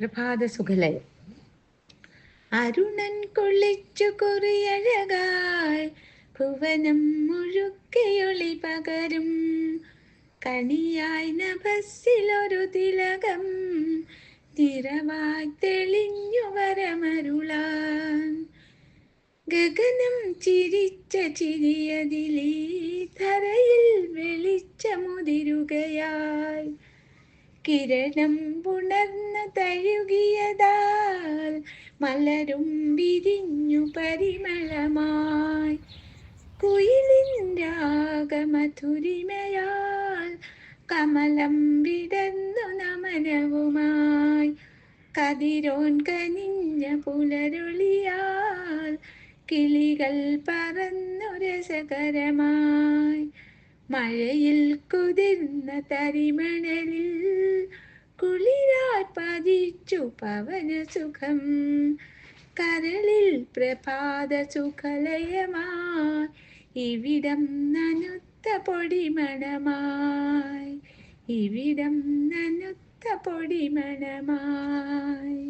പ്രഭാത സുഖലയം അരുണൻ കൊള്ളിച്ചു കുറിയഴകായി. ഭുവനം മുഴുക്കയൊളി പകരും. കണിയായി നഭസ്സിലൊരു തിലകം. നിറവായി തെളിഞ്ഞു വരമരുളാൻ. ഗഗനം ചിരിച്ച ചിരിയതിലീ. ധരയിൽ വെളിച്ചമുതിരുകയായി. കിരണം പുണർന്ന് തഴുകിയതാൽ മലരും വിരിഞ്ഞു പരിമളമായി. കുയിലിൻ രാഗമധുരിമയാൽ കമലം വിടന്നു നമനവുമായി. കതിരോൻ കനിഞ്ഞ പുലരൊളിയാൽ കിളികൾ പറന്നു രസകരമായി. മഴയിൽ കുതിർന്ന തരിമണലിൽ കുളിരാൽ പതിച്ചു പവന സുഖം. കരളിൽ പ്രഭാത സുഖലയമായി. ഇവിടം നനുത്ത പൊടിമണമായി. ഇവിടം നനുത്ത പൊടിമണമായി.